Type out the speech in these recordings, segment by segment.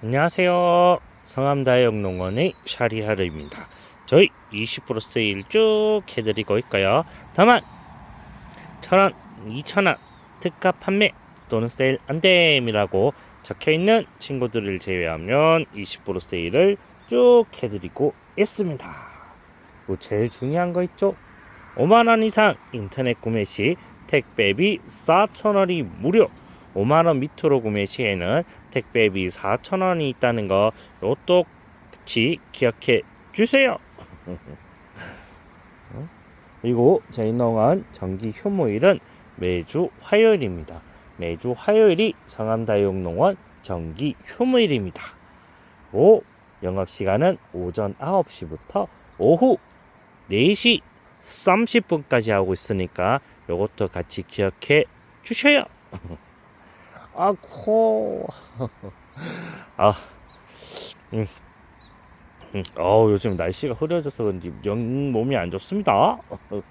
안녕하세요. 성암다육농원의 샤리하르입니다. 저희 20% 세일 쭉 해드리고 있고요. 다만 천원, 이천원 특가 판매 또는 세일 안됨이라고 적혀있는 친구들을 제외하면 20% 세일을 쭉 해드리고 있습니다. 뭐 제일 중요한 거 있죠? 5만원 이상 인터넷 구매 시 택배비 4천원이 무료 5만원 밑으로 구매 시에는 택배비 4천원이 있다는 거 요것도 같이 기억해 주세요. 어? 그리고 저희 농원 정기 휴무일은 매주 화요일입니다. 매주 화요일이 성암다육농원 정기 휴무일입니다. 오, 영업시간은 오전 9시부터 오후 4시 30분까지 하고 있으니까 요것도 같이 기억해 주셔요. 아, 코. 아, 음. 음. 어 요즘 날씨가 흐려져서 그런지 영 몸이 안 좋습니다. 어?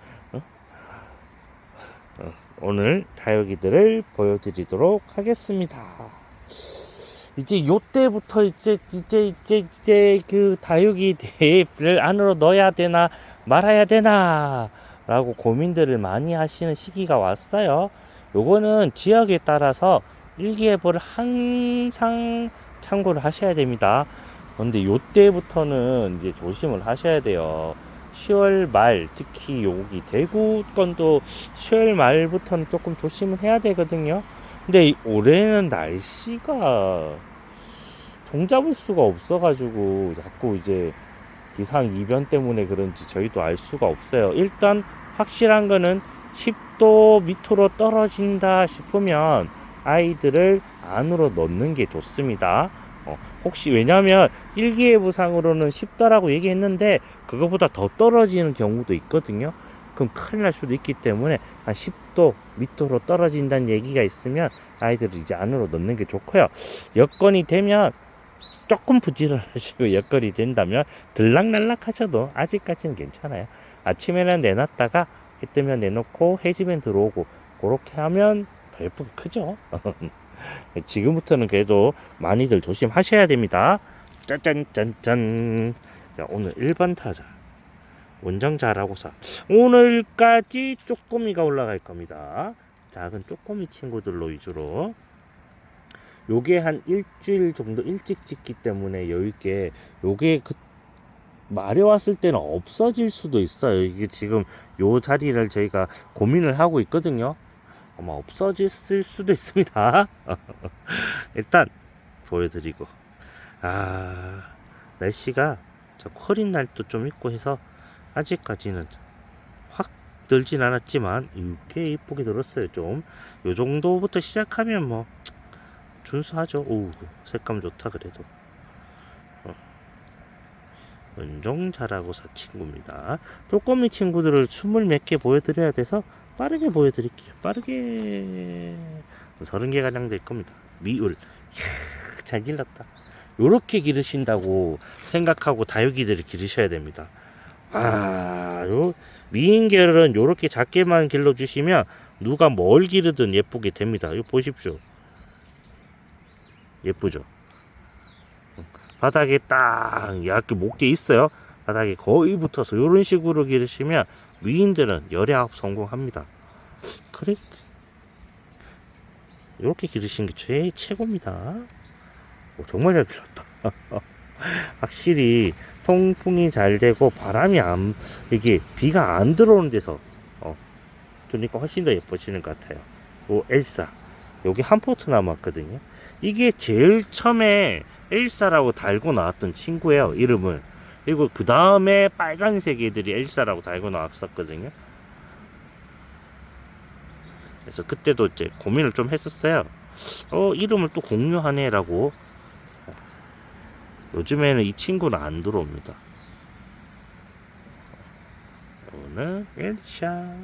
어, 오늘 다육이들을 보여드리도록 하겠습니다. 이제 요때부터 이제 이제 이제 이제 그 다육이를 안으로 넣어야 되나 말아야 되나 라고 고민들을 많이 하시는 시기가 왔어요. 요거는 지역에 따라서 일기예보를 항상 참고를 하셔야 됩니다. 근데 요때부터는 이제 조심을 하셔야 돼요. 10월 말 특히 여기 대구 건도 10월 말부터는 조금 조심을 해야 되거든요. 근데 이- 올해는 날씨가 종잡을 수가 없어가지고 자꾸 이제 기상 이변 때문에 그런지 저희도 알 수가 없어요. 일단 확실한 거는 10도 밑으로 떨어진다 싶으면 아이들을 안으로 넣는 게 좋습니다. 어, 혹시 왜냐하면 일기예보상으로는 10도라고 얘기했는데 그거보다 더 떨어지는 경우도 있거든요. 그럼 큰일 날 수도 있기 때문에 한 10도 밑으로 떨어진다는 얘기가 있으면 아이들을 이제 안으로 넣는 게 좋고요. 여건이 되면 조금 부지런하시고 여건이 된다면 들락날락 하셔도 아직까지는 괜찮아요. 아침에는 내놨다가 해 뜨면 내놓고 해지면 들어오고 그렇게 하면 더 예쁘게 크죠. 지금부터는 그래도 많이들 조심하셔야 됩니다. 짠짠짠짠. 자, 오늘 1번 타자. 원정 잘하고서 오늘까지 쪼꼬미가 올라갈 겁니다. 작은 쪼꼬미 친구들로 위주로. 요게 한 일주일 정도 일찍 찍기 때문에 여유있게 요게 그 마려왔을 때는 없어질 수도 있어요. 이게 지금 요 자리를 저희가 고민을 하고 있거든요. 아마 없어질 수도 있습니다. 일단 보여드리고. 아 날씨가 저 커린 날도 좀 있고 해서 아직까지는 확 들진 않았지만 이렇게 이쁘게 들었어요. 좀 요 정도부터 시작하면 뭐 준수하죠. 오 색감 좋다 그래도. 어. 은종 잘하고사 친구입니다. 쪼꼬미 친구들을 춤을 몇개 보여드려야 돼서 빠르게 보여드릴게요 빠르게 서른 개 가량 될 겁니다 미울 잘 길렀다 요렇게 기르신다고 생각하고 다육이들을 기르셔야 됩니다 아, 요 미인 계열은 요렇게 작게만 길러주시면 누가 뭘 기르든 예쁘게 됩니다. 이거 보십시오. 예쁘죠? 바닥에 딱 얇게 목대 있어요. 바닥에 거의 붙어서 요런 식으로 기르시면 미인들은 열애합 성공합니다. 그래, 요렇게 기르시는 게 제일 최고입니다. 오, 정말 잘 길렀다. 확실히 통풍이 잘 되고 바람이 안 이게 비가 안 들어오는 데서 어 그러니까 훨씬 더 예뻐지는 것 같아요. 오 엘사 여기 한 포트 남았거든요. 이게 제일 처음에 엘사라고 달고 나왔던 친구예요 이름을. 그리고 그 다음에 빨간색 애들이 엘사라고 달고 나왔었거든요. 그래서 그때도 이제 고민을 좀 했었어요. 어 이름을 또 공유하네라고 요즘에는 이 친구는 안 들어옵니다. 오늘 엘샤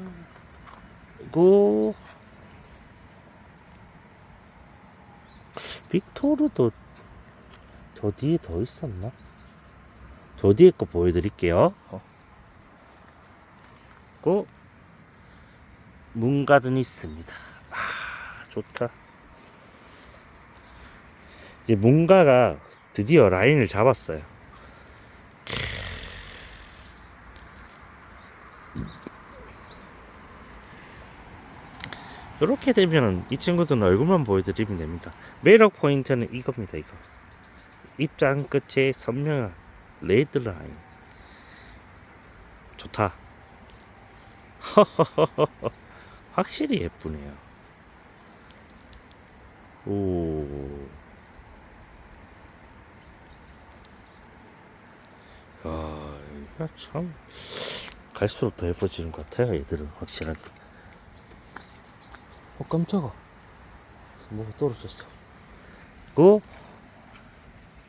고 빅토르도 저 뒤에 더 있었나? 저 뒤에 거 보여드릴게요. 고 문가든 있습니다. 아 좋다. 이제 뭔가가 드디어 라인을 잡았어요. 이렇게 되면 이 친구들은 얼굴만 보여드리면 됩니다. 매력 포인트는 이겁니다. 이거 입장 끝에 선명한 레드 라인 좋다. 확실히 예쁘네요. 오. 야, 이거 참 갈수록 더 예뻐지는 것 같아요. 얘들은 확실하게. 어 깜짝아. 뭐가 떨어졌어. 그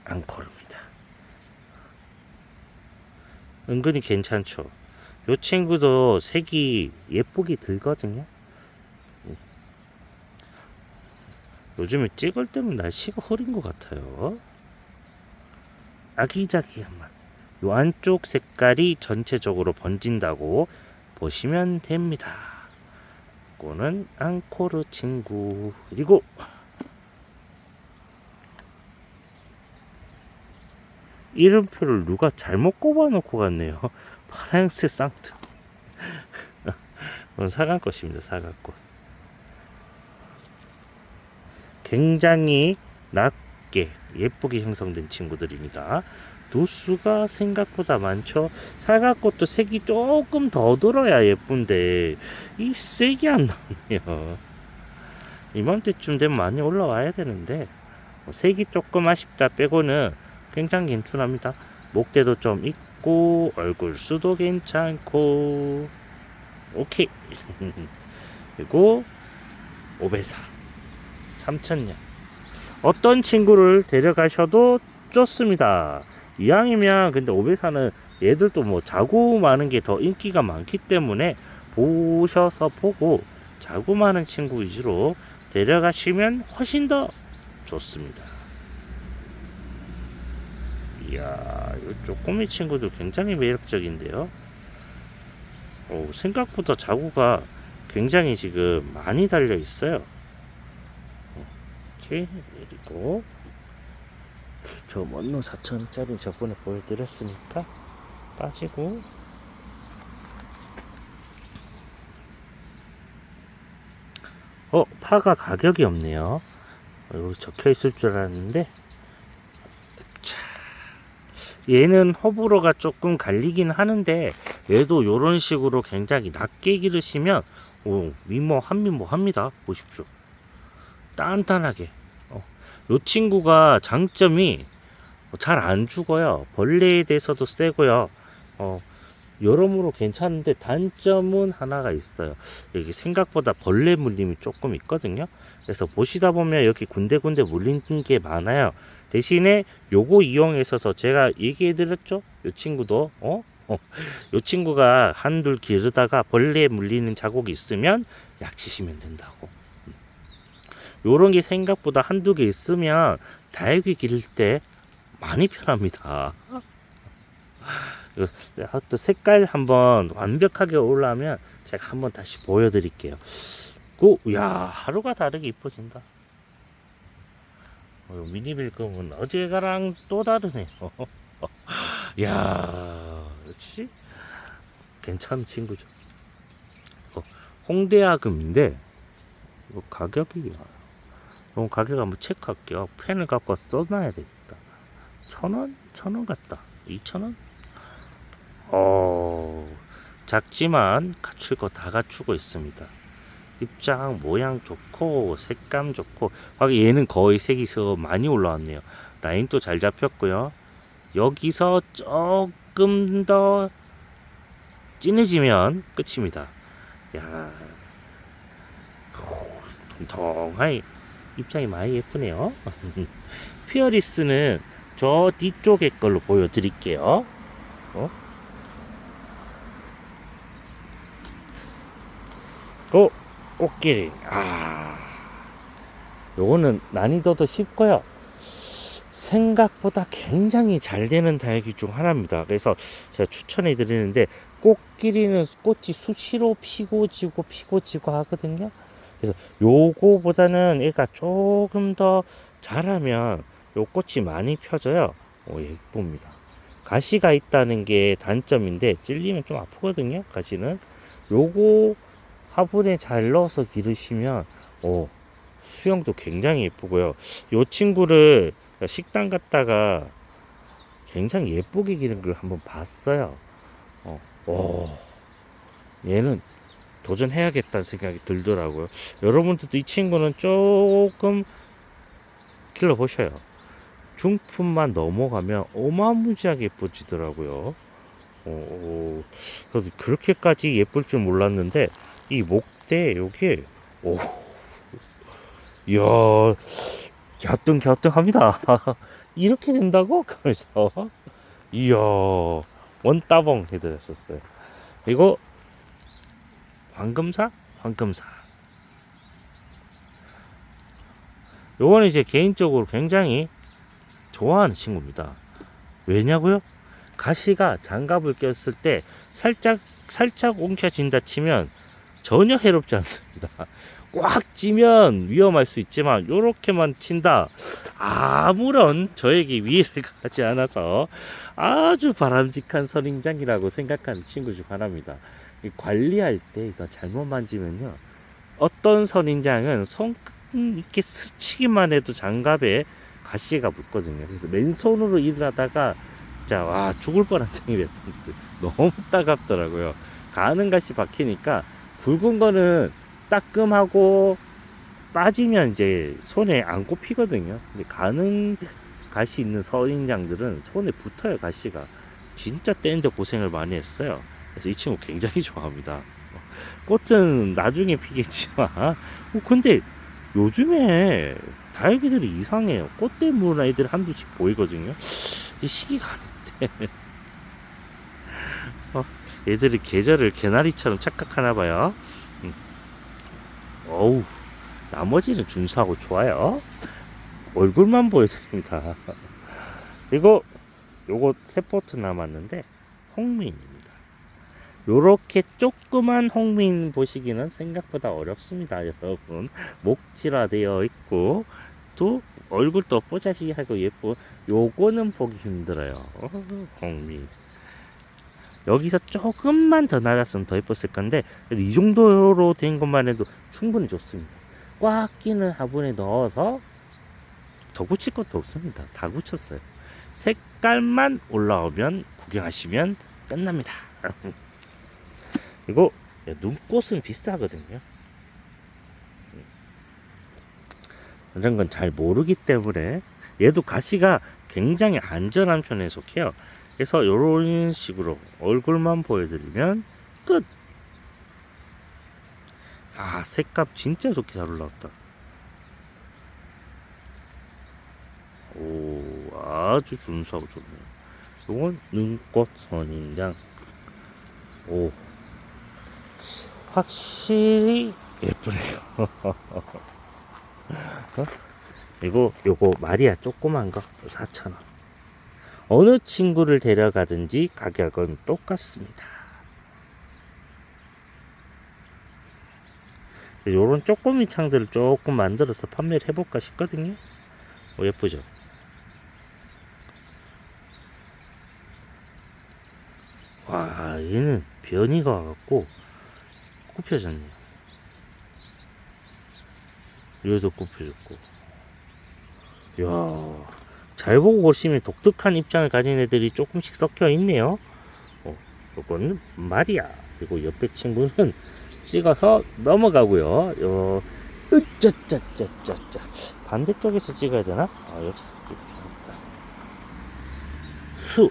앙코르입니다. 은근히 괜찮죠. 요 친구도 색이 예쁘게 들거든요. 요즘에 찍을 때면 날씨가 흐린 것 같아요. 아기자기한 맛. 요 안쪽 색깔이 전체적으로 번진다고 보시면 됩니다. 이거는 앙코르 친구. 그리고 이름표를 누가 잘못 꼽아놓고 갔네요. 파랑새 것입니다. 사간 것. 굉장히 낮게 예쁘게 형성된 친구들입니다. 도수가 생각보다 많죠. 사과꽃도 색이 조금 더 들어야 예쁜데 이 색이 안 나네요. 이맘때쯤 되면 많이 올라와야 되는데 뭐 색이 조금 아쉽다 빼고는 굉장히 괜찮합니다. 목대도 좀 있고 얼굴 수도 괜찮고 오케이 그리고 오베사 3천년 어떤 친구를 데려가셔도 좋습니다. 이왕이면 근데 오베사는 얘들도 뭐 자고 마는 게더 인기가 많기 때문에 보셔서 보고 자고 마는 친구 위주로 데려가시면 훨씬 더 좋습니다. 이야, 이 쪼꼬미 친구도 굉장히 매력적인데요. 오, 생각보다 자구가 굉장히 지금 많이 달려 있어요. 이렇게 내리고 저 먼노 4천원짜리 저번에 보여드렸으니까 빠지고 어 파가 가격이 없네요 어, 여기 적혀 있을 줄 알았는데 자 얘는 허브로가 조금 갈리긴 하는데 얘도 요런 식으로 굉장히 낮게 기르시면 오 미모 한미모 합니다 보십시오 단단하게 어, 요 친구가 장점이 잘 안 죽어요. 벌레에 대해서도 세고요. 어, 여러모로 괜찮은데 단점은 하나가 있어요. 여기 생각보다 벌레 물림이 조금 있거든요. 그래서 보시다 보면 여기 군데군데 물린 게 많아요. 대신에 요거 이용해서 제가 얘기해 드렸죠. 요 친구도 어? 어, 요 친구가 한둘 기르다가 벌레에 물리는 자국이 있으면 약치시면 된다고. 요런 게 생각보다 한두 개 있으면 다육이 기를 때 많이 편합니다. 이거 하여튼 색깔 한번 완벽하게 올라오면 제가 한번 다시 보여드릴게요. 고, 야 하루가 다르게 이뻐진다. 어, 미니 빌금은 어제가랑 또 다르네요. 야 역시 괜찮은 친구죠. 어, 홍대아금인데 이거 가격이 이거 가격 한번 체크할게요. 펜을 갖고 와서 써놔야 되겠다. 천 원? 천 원 같다. 이천 원? 어, 작지만 갖출 거 다 갖추고 있습니다. 입장 모양 좋고 색감 좋고 확 얘는 거의 색이 서 많이 올라왔네요. 라인도 잘 잡혔고요. 여기서 조금 더 진해지면 끝입니다. 야, 통통하니 입장이 많이 예쁘네요. 피어리스는 저 뒤쪽의 걸로 보여드릴게요. 어? 또 꽃길이 아 요거는 난이도도 쉽고요. 생각보다 굉장히 잘 되는 다육이 중 하나입니다. 그래서 제가 추천해 드리는데 꽃길이는 꽃이 수시로 피고 지고 피고 지고 하거든요. 그래서 요거보다는 얘가 조금 더 잘하면 요 꽃이 많이 펴져요. 오, 예쁩니다. 가시가 있다는 게 단점인데 찔리면 좀 아프거든요. 가시는 요거 화분에 잘 넣어서 기르시면 오, 수영도 굉장히 예쁘고요. 요 친구를 식당 갔다가 굉장히 예쁘게 기른 걸 한번 봤어요. 어, 오, 얘는 도전해야겠다는 생각이 들더라고요. 여러분들도 이 친구는 조금 길러 보셔요. 중품만 넘어가면 어마무지하게 예뻐지더라고요. 오, 오, 저도 그렇게까지 예쁠 줄 몰랐는데 이 목대 요게 오, 이야, 갸뚱갸뚱합니다. 이렇게 된다고? 그래서 이야, 원따봉 해드렸었어요. 그리고 황금사, 황금사. 요거는 이제 개인적으로 굉장히 좋아하는 친구입니다. 왜냐고요? 가시가 장갑을 꼈을 때 살짝 살짝 옮겨진다 치면 전혀 해롭지 않습니다. 꽉 찌면 위험할 수 있지만 요렇게만 친다 아무런 저에게 위해를 가지 않아서 아주 바람직한 선인장이라고 생각하는 친구 중 하나입니다. 이 관리할 때 이거 잘못 만지면요 어떤 선인장은 손 이렇게 스치기만 해도 장갑에 가시가 붙거든요. 그래서 맨손으로 일을 하다가 자, 와, 죽을 뻔한 장이 몇 번 있어요. 너무 따갑더라고요. 가는 가시 박히니까 굵은 거는 따끔하고 빠지면 이제 손에 안 꼽히거든요. 근데 가는 가시 있는 선인장들은 손에 붙어요, 가시가. 진짜 떼는데 고생을 많이 했어요. 그래서 이 친구 굉장히 좋아합니다. 꽃은 나중에 피겠지만, 어, 근데 요즘에 다육이들이 이상해요. 꽃대 무는 애들 한두씩 보이거든요. 이 시기가 아닌데. 어, 얘들이 계절을 개나리처럼 착각하나 봐요. 음. 어우, 나머지는 준수하고 좋아요. 얼굴만 보여드립니다. 그리고 요거 세 포트 남았는데 홍민입니다. 요렇게 조그만 홍민 보시기는 생각보다 어렵습니다, 여러분. 목질화되어 있고 또 얼굴도 뽀자시하고 예쁘. 요거는 보기 힘들어요. 어, 홍민. 여기서 조금만 더 낮았으면 더 예뻤을 건데 이 정도로 된 것만 해도 충분히 좋습니다. 꽉 끼는 화분에 넣어서 더 굳힐 것도 없습니다. 다 굳혔어요. 색깔만 올라오면 구경하시면 끝납니다. 그리고 눈꽃은 비싸거든요. 이런 건 잘 모르기 때문에 얘도 가시가 굉장히 안전한 편에 속해요. 그래서 이런 식으로 얼굴만 보여드리면 끝. 아 색감 진짜 좋게 잘 올라왔다. 오 아주 준수하고 좋네요. 이건 눈꽃 선인장. 오 확실히 예쁘네요. 어? 그리고 요거 마리아 조그만 거 4,000원. 어느 친구를 데려가든지 가격은 똑같습니다. 요런 쪼꼬미 창들을 조금 만들어서 판매를 해볼까 싶거든요. 오, 예쁘죠? 와, 얘는 변이가 와갖고 굽혀졌네요. 여기도 굽혀졌고. 이야, 잘 보고 보시면 독특한 입장을 가진 애들이 조금씩 섞여 있네요. 어, 이거는 말이야. 그리고 옆에 친구는 찍어서 넘어가고요. 요, 으짜짜짜짜짜. 반대쪽에서 찍어야 되나? 아, 여기서. 수.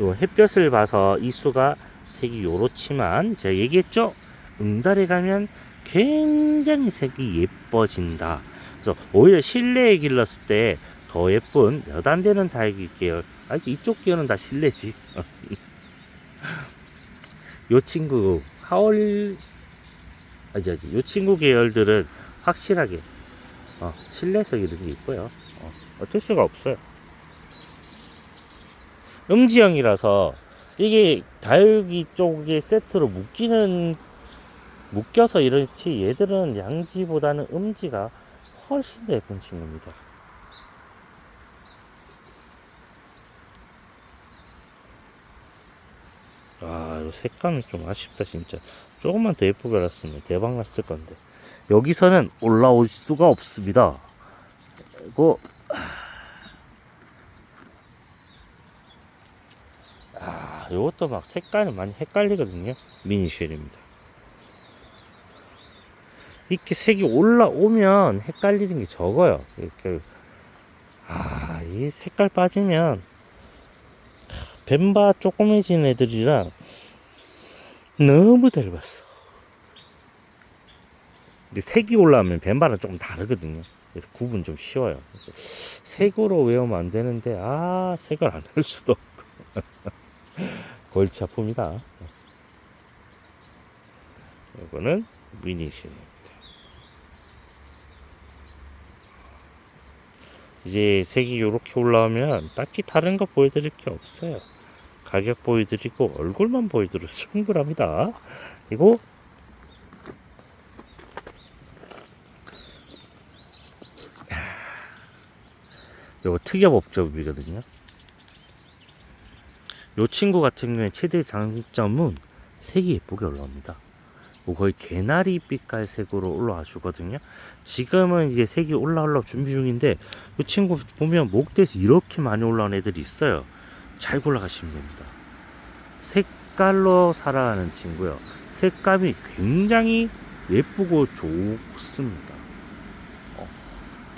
요 햇볕을 봐서 이 수가 색이 요렇지만 제가 얘기했죠? 응달에 가면 굉장히 색이 예뻐진다. 그래서 오히려 실내에 길렀을 때 더 예쁜 몇 안 되는 다육이 계열. 아, 이쪽 계열은 다 실내지. 요 친구 하울 아지 아지 요 친구 계열들은 확실하게 어, 실내에서 기르는 게 있고요. 어, 어쩔 수가 없어요. 음지형이라서 이게 다육이 쪽에 세트로 묶이는 묶여서 이렇지 얘들은 양지보다는 음지가 훨씬 더 예쁜 친구입니다. 요 색감이 좀 아쉽다 진짜. 조금만 더 예쁘게 알았으면 대박 났을 건데. 여기서는 올라올 수가 없습니다. 이거 아 요것도 막 색깔이 많이 헷갈리거든요. 미니쉘입니다. 이렇게 색이 올라오면 헷갈리는 게 적어요. 이렇게. 아 이 색깔 빠지면 뱀바 조그매진 애들이랑 너무 닮았어. 근데 색이 올라오면 뱀바랑 조금 다르거든요. 그래서 구분 좀 쉬워요. 그래서 색으로 외우면 안 되는데 아 색을 안 할 수도 없고 골치 아픕니다. 이거는 미니신입니다. 이제 색이 이렇게 올라오면 딱히 다른 거 보여드릴 게 없어요. 가격 보여드리고 얼굴만 보여드려도 충분합니다. 그리고 요거 특엽 업종이거든요. 요 친구 같은 경우에 최대 장점은 색이 예쁘게 올라옵니다. 뭐 거의 개나리 빛깔 색으로 올라와 주거든요. 지금은 이제 색이 올라 올라 준비 중인데 이 친구 보면 목대에서 이렇게 많이 올라온 애들이 있어요. 잘 골라가시면 됩니다. 색깔로 살아가는 친구요. 색감이 굉장히 예쁘고 좋습니다. 어,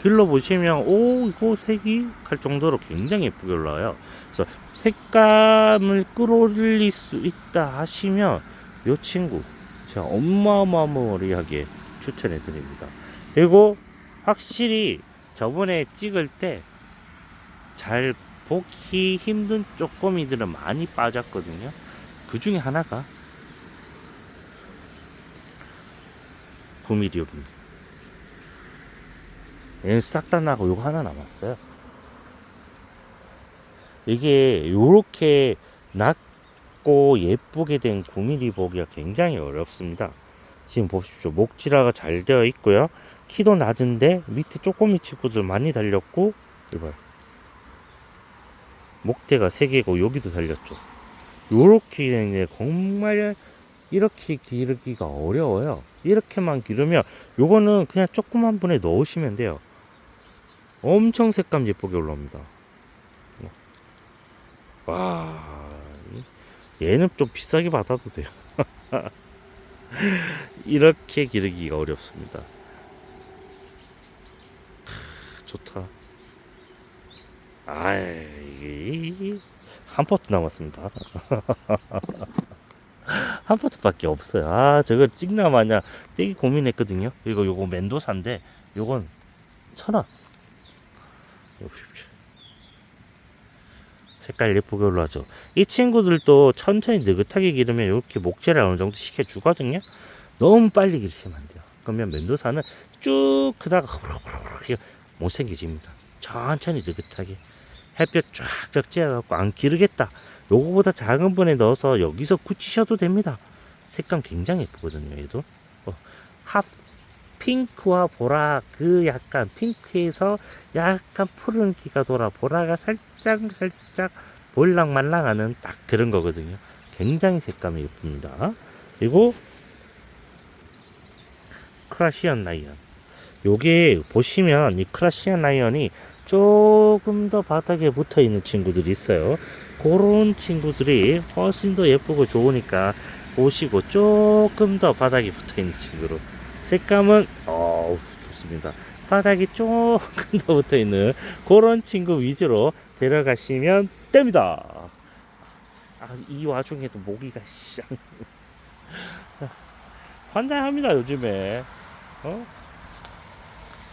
길러 보시면 오 이거 색이 갈 정도로 굉장히 예쁘게 올라와요. 그래서 색감을 끌어올릴 수 있다 하시면 이 친구 제가 어마어마하게 추천해 드립니다. 그리고 확실히 저번에 찍을 때 잘 보기 힘든 쪼꼬미들은 많이 빠졌거든요. 그 중에 하나가 9mm입니다. 얘는 싹 다 나고 요거 하나 남았어요. 이게 요렇게 낮고 예쁘게 된 9mm 보기가 굉장히 어렵습니다. 지금 보십시오. 목지라가 잘 되어 있고요. 키도 낮은데 밑에 쪼꼬미 친구들 많이 달렸고 이봐요. 목대가 3개고 여기도 달렸죠. 요렇게 되는데 정말 이렇게 기르기가 어려워요. 이렇게만 기르면 요거는 그냥 조그만 분에 넣으시면 돼요. 엄청 색감 예쁘게 올라옵니다. 와, 얘는 좀 비싸게 받아도 돼요. 이렇게 기르기가 어렵습니다. 크, 좋다. 아, 이게 한 포트 남았습니다. 한 포트밖에 없어요. 아, 저거 찍나 마냐 되게 고민했거든요. 이거 요거 멘도사인데 요건 천 원. 이거 보십시오. 색깔 예쁘게 올라죠. 이 친구들도 천천히 느긋하게 기르면 이렇게 목재를 어느 정도 시켜주거든요. 너무 빨리 기르시면 안 돼요. 그러면 멘도사는 쭉 크다가 못생겨집니다. 천천히 느긋하게 햇볕 쫙쫙 쬐어갖고 안 기르겠다. 요거보다 작은 분에 넣어서 여기서 굳히셔도 됩니다. 색감 굉장히 예쁘거든요. 얘도 어, 핫 핑크와 보라 그 약간 핑크에서 약간 푸른기가 돌아 보라가 살짝 살짝 볼랑말랑하는 딱 그런 거거든요. 굉장히 색감이 예쁩니다. 그리고 크라시안 라이언. 요게 보시면 이 크라시안 라이언이 조금 더 바닥에 붙어 있는 친구들이 있어요. 그런 친구들이 훨씬 더 예쁘고 좋으니까 보시고 조금 더 바닥에 붙어 있는 친구로 색감은 어 좋습니다. 바닥이 조금 더 붙어 있는 그런 친구 위주로 데려가시면 됩니다. 아, 이 와중에도 모기가 쌍 환장합니다 요즘에 어?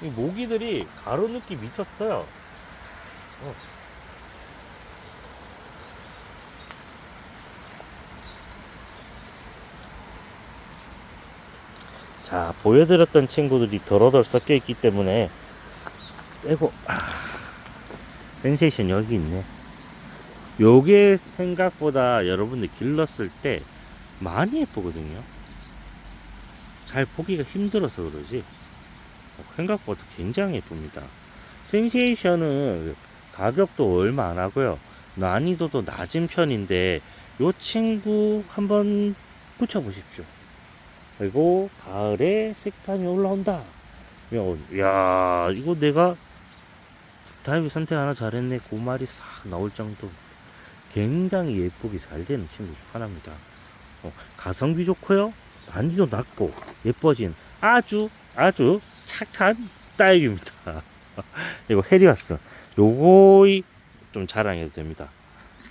이 모기들이 가로눕기 미쳤어요. 어. 자, 보여드렸던 친구들이 덜어덜 섞여 있기 때문에 빼고 아, 센세이션 여기 있네. 요게 생각보다 여러분들 길렀을 때 많이 예쁘거든요. 잘 보기가 힘들어서 그러지. 생각보다 굉장히 예쁩니다. 센세이션은 가격도 얼마 안 하고요. 난이도도 낮은 편인데 요 친구 한번 붙여보십시오. 그리고 가을에 색감이 올라온다. 야, 야, 이거 내가 다이브 선택 하나 잘했네. 그 말이 싹 나올 정도. 굉장히 예쁘게 잘 되는 친구 중 하나입니다. 어, 가성비 좋고요. 단지도 낮고 예뻐진 아주 아주 착한 딸기입니다. 이거 해리와스. 요거이 좀 자랑해도 됩니다.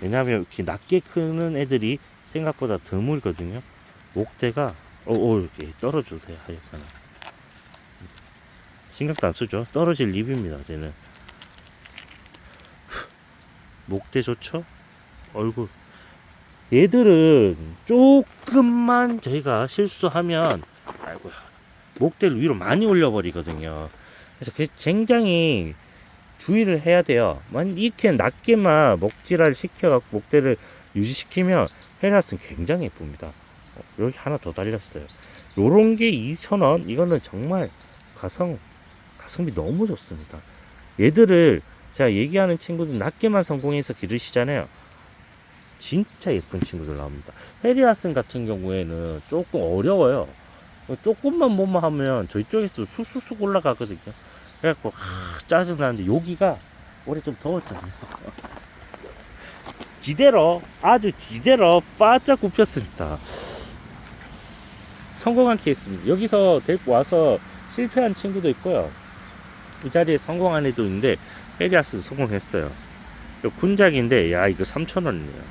왜냐하면 이렇게 낮게 크는 애들이 생각보다 드물거든요. 목대가 어, 어 이렇게 떨어져도 돼요. 하얗거나. 신경도 안 쓰죠. 떨어질 립입니다. 쟤는. 목대 좋죠? 얼굴. 얘들은 조금만 저희가 실수하면 아이고야 목대를 위로 많이 올려버리거든요. 그래서 그 굉장히 주의를 해야 돼요. 만약 이렇게 낮게만 먹지랄 시켜갖고 목대를 유지시키면 헤라스는 굉장히 예쁩니다. 어, 여기 하나 더 달렸어요. 요런 게 2,000원? 이거는 정말 가성, 가성비 너무 좋습니다. 얘들을 제가 얘기하는 친구들 낮게만 성공해서 기르시잖아요. 진짜 예쁜 친구들 나옵니다. 헤리아슨 같은 경우에는 조금 어려워요. 조금만 뭐만 하면 저희 쪽에서 쑥쑥쑥 올라가거든요. 그래갖고 하, 짜증나는데 여기가 올해 좀 더웠잖아요. 지대로 아주 지대로 바짝 굽혔습니다. 성공한 케이스입니다. 여기서 데리고 와서 실패한 친구도 있고요. 이 자리에 성공한 애도 있는데 헤리아스 성공했어요. 군작인데 야 이거 3,000원이네요.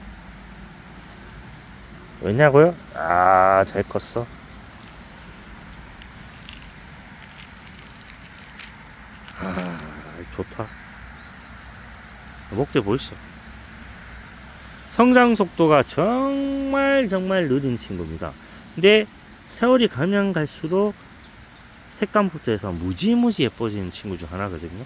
왜냐고요? 아, 잘 컸어. 아, 좋다. 목대 보이시죠? 성장 속도가 정말 정말 느린 친구입니다. 근데 세월이 가면 갈수록 색감부터 해서 무지무지 예뻐지는 친구 중 하나거든요.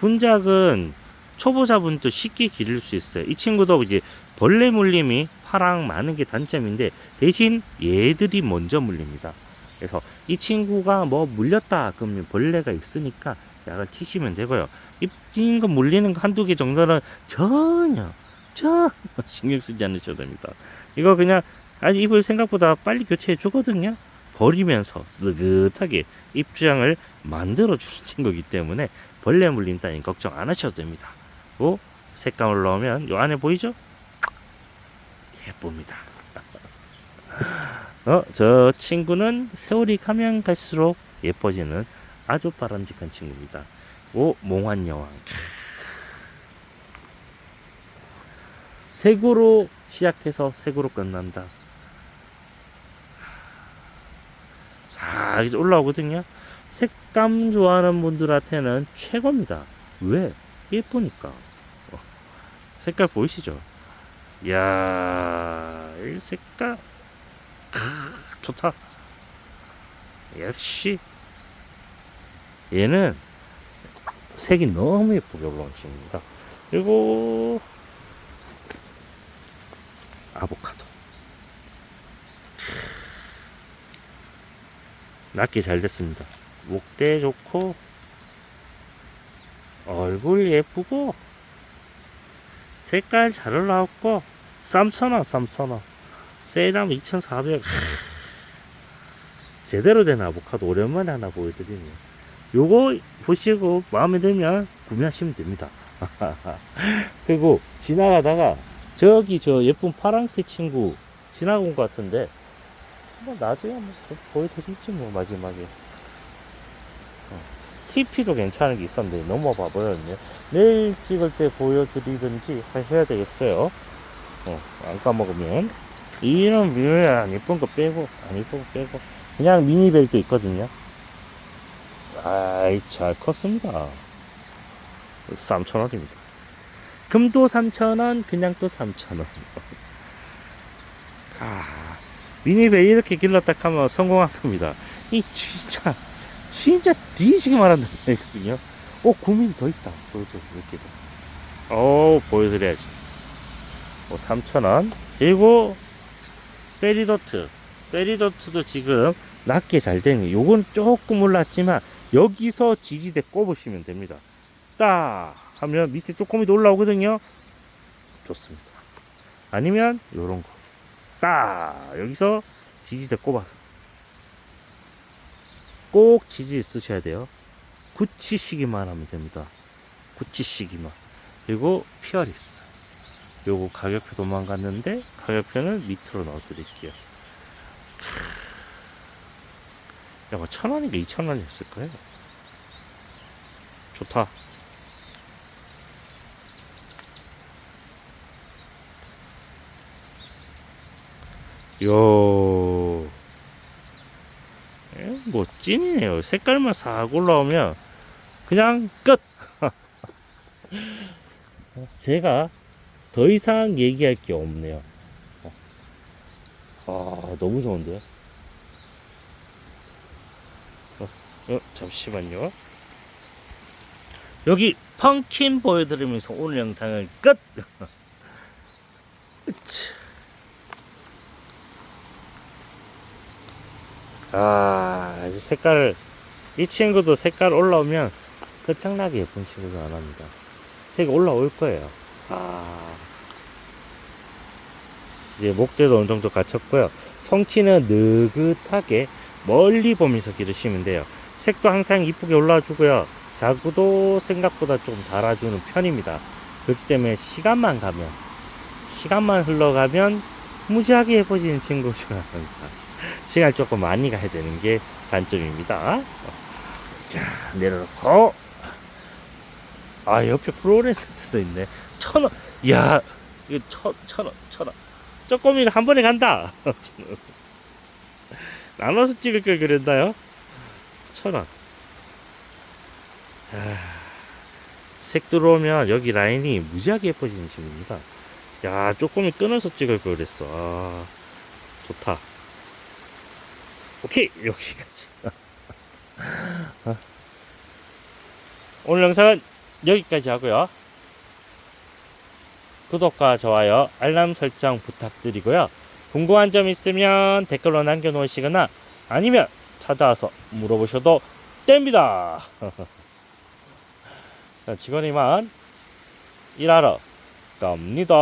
분작은 초보자분도 쉽게 기를 수 있어요. 이 친구도 이제 벌레 물림이 파랑 많은 게 단점인데 대신 얘들이 먼저 물립니다. 그래서 이 친구가 뭐 물렸다 그러면 벌레가 있으니까 약을 치시면 되고요. 입진 거 물리는 거 한두 개 정도는 전혀 전혀 신경 쓰지 않으셔도 됩니다. 이거 그냥 아직 입을 생각보다 빨리 교체해 주거든요. 버리면서 느긋하게 입장을 만들어 주는 친구이기 때문에 벌레 물림 따윈 걱정 안 하셔도 됩니다. 고 색감을 넣으면 요 안에 보이죠? 예쁩니다. 어, 저 친구는 세월이 가면 갈수록 예뻐지는 아주 바람직한 친구입니다. 오, 몽환 여왕. 색으로 시작해서 색으로 끝난다. 싹 이제 올라오거든요. 색감 좋아하는 분들한테는 최고입니다. 왜? 예쁘니까. 어, 색깔 보이시죠? 이야, 이 색깔. 크, 좋다. 역시. 얘는 색이 너무 예쁘게 올라온 친구입니다. 그리고, 아보카도. 낮게 잘 됐습니다. 목대 좋고, 얼굴 예쁘고, 색깔 잘 올라왔고 3,000원 3,000원 세일하면 2,400 제대로 된 아보카도 오랜만에 하나 보여드리네요 요거 보시고 마음에 들면 구매하시면 됩니다 그리고 지나가다가 저기 저 예쁜 파랑색 친구 지나온 것 같은데 뭐 나중에 한번 또 보여드리지 뭐 마지막에 TP도 괜찮은 게 있었는데 넘어봐 버렸네. 내일 찍을 때 보여드리든지 해야 되겠어요. 어, 안 까먹으면. 이런 미니 안 예쁜 거 빼고, 안 예쁜 거 빼고. 그냥 미니벨도 있거든요. 아이, 잘 컸습니다. 3,000원입니다. 금도 3,000원, 그냥 또 3,000원. 아, 미니벨 이렇게 길렀다 하면 성공한 겁니다. 이 진짜. 진짜 뒤지게 말한다는 얘기거든요. 어, 고민이 더 있다. 저, 저, 이렇게. 어, 보여드려야지. 어, 3,000원. 그리고, 페리도트. 페리도트도 지금 낮게 잘 되니, 요건 조금 올랐지만, 여기서 지지대 꼽으시면 됩니다. 딱! 하면 밑에 조금이 더 올라오거든요. 좋습니다. 아니면, 요런 거. 딱 여기서 지지대 꼽아서 꼭 지지 쓰셔야 돼요. 굳히시기만 하면 됩니다. 굳히시기만. 그리고 피어리스. 요거 가격표 도망갔는데 가격표는 밑으로 넣어 드릴게요. 야, 뭐천 원인가 이천 원이었을 거예요. 좋다. 요, 에, 뭐 찐이네요. 색깔만 싹 올라오면 그냥 끝. 제가 더 이상 얘기할 게 없네요. 아, 너무 좋은데요? 어, 어, 잠시만요. 여기 펑킨 보여드리면서 오늘 영상을 끝! 아, 이제 색깔, 이 친구도 색깔 올라오면 끝장나게 예쁜 친구도 안 합니다. 색이 올라올 거예요. 아. 이제 목대도 어느 정도 갖췄고요. 성키는 느긋하게 멀리 보면서 기르시면 돼요. 색도 항상 이쁘게 올라주고요. 자구도 생각보다 좀 달아주는 편입니다. 그렇기 때문에 시간만 가면, 시간만 흘러가면 무지하게 예뻐지는 친구 중 하나입니다. 시간 조금 많이 가야 되는 게 단점입니다. 자, 내려놓고. 아, 옆에 프로레스도 있네. 천 원. 야, 이거 천, 천 원, 천 원. 쪼꼬미는 한 번에 간다. 나눠서 찍을 걸 그랬나요? 천 원. 아, 색 들어오면 여기 라인이 무지하게 예뻐지는 친구입니다. 야, 쪼꼬미 끊어서 찍을 걸 그랬어. 아, 좋다. 오케이, 여기까지. 어. 오늘 영상은 여기까지 하고요. 구독과 좋아요, 알람 설정 부탁드리고요. 궁금한 점 있으면 댓글로 남겨놓으시거나 아니면 찾아와서 물어보셔도 됩니다. 자, 직원이만 일하러 갑니다.